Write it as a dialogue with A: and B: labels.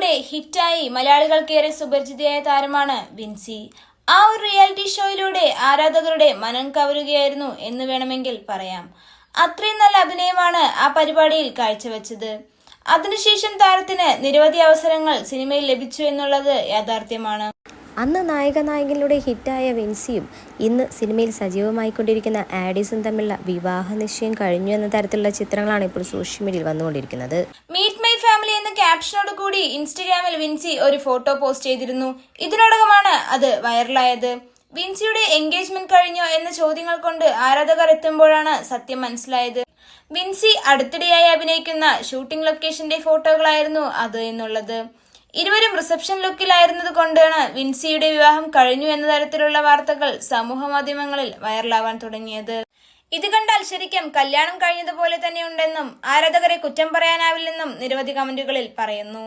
A: ഷോയിലൂടെ ഹിറ്റായി മലയാളികൾക്കേറെ സുപരിചിതയായ താരമാണ് വിൻസി. ആ ഒരു റിയാലിറ്റി ഷോയിലൂടെ ആരാധകരുടെ മനം കവരുകയായിരുന്നു എന്ന് വേണമെങ്കിൽ പറയാം. അത്രയും നല്ല അഭിനയമാണ് ആ പരിപാടിയിൽ കാഴ്ചവെച്ചത്. അതിനുശേഷം താരത്തിന് നിരവധി അവസരങ്ങൾ സിനിമയിൽ ലഭിച്ചു എന്നുള്ളത് യാഥാർത്ഥ്യമാണ്.
B: അന്ന് നായക നായകനിലൂടെ ഹിറ്റായ വിൻസിയും ഇന്ന് സിനിമയിൽ സജീവമായിക്കൊണ്ടിരിക്കുന്ന ആഡീസും തമ്മിലുള്ള വിവാഹ നിശ്ചയം കഴിഞ്ഞു എന്ന തരത്തിലുള്ള ചിത്രങ്ങളാണ് ഇപ്പോൾ സോഷ്യൽ മീഡിയയിൽ വന്നുകൊണ്ടിരിക്കുന്നത്.
A: മീറ്റ് ഫാമിലി എന്ന ക്യാപ്ഷനോട് കൂടി ഇൻസ്റ്റഗ്രാമിൽ വിൻസി ഒരു ഫോട്ടോ പോസ്റ്റ് ചെയ്തിരുന്നു. ഇതിനോടകമാണ് അത് വൈറലായത് വിൻസിയുടെ എൻഗേജ്മെന്റ് കഴിഞ്ഞോ എന്ന ചോദ്യങ്ങൾ കൊണ്ട് ആരാധകർ എത്തുമ്പോഴാണ് സത്യം മനസ്സിലായത്. വിൻസി അടുത്തിടെയായി അഭിനയിക്കുന്ന ഷൂട്ടിംഗ് ലൊക്കേഷന്റെ ഫോട്ടോകളായിരുന്നു അത് എന്നുള്ളത്. ഇരുവരും റിസപ്ഷൻ ലുക്കിലായിരുന്നത് കൊണ്ടാണ് വിൻസിയുടെ വിവാഹം കഴിഞ്ഞു എന്ന തരത്തിലുള്ള വാർത്തകൾ സമൂഹ മാധ്യമങ്ങളിൽ വൈറലാവാൻ തുടങ്ങിയത്. ഇത് കണ്ടാൽ ശരിക്കും കല്യാണം കഴിഞ്ഞതുപോലെ തന്നെയുണ്ടെന്നും ആരാധകരെ കുറ്റം പറയാനാവില്ലെന്നും നിരവധി കമന്റുകളിൽ പറയുന്നു.